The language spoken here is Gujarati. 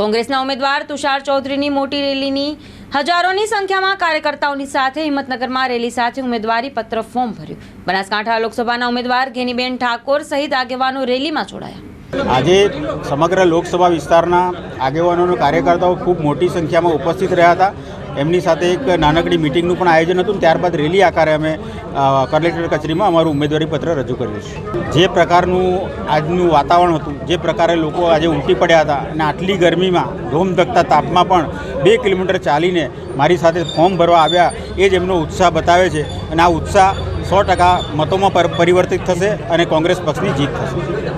કોંગ્રેસના ઉમેદવાર તુષાર ચૌધરીની મોટી રેલીની હજારોની સંખ્યામાં કાર્યકર્તાઓની સાથે હિંમતનગરમાં રેલી સાથે ઉમેદવારી પત્ર ફોર્મ ભર્યું. બનાસકાંઠા લોકસભાના ઉમેદવાર ઘેનીબેન ઠાકોર સહિત આગેવાનો રેલીમાં જોડાયા. આજે સમગ્ર લોકસભા વિસ્તારના આગેવાનો કાર્યકર્તાઓ ખૂબ મોટી સંખ્યામાં ઉપસ્થિત રહ્યા હતા. એમની સાથે એક નાનકડી મિટિંગનું પણ આયોજન હતું ત્યારબાદ રેલી આકારે અમે કલેક્ટર કચેરીમાં અમારું ઉમેદવારી પત્ર રજૂ કર્યું છે. જે પ્રકારનું આજનું વાતાવરણ હતું, જે પ્રકારે લોકો આજે ઉમટી પડ્યા હતા અને આટલી ગરમીમાં ધોમધકતા તાપમાં પણ બે કિલોમીટર ચાલીને મારી સાથે ફોર્મ ભરવા આવ્યા, એ જ એમનો ઉત્સાહ બતાવે છે અને આ ઉત્સાહ સો ટકા મતોમાં પર- પરિવર્તિત થશે અને કોંગ્રેસ પક્ષની જીત થશે.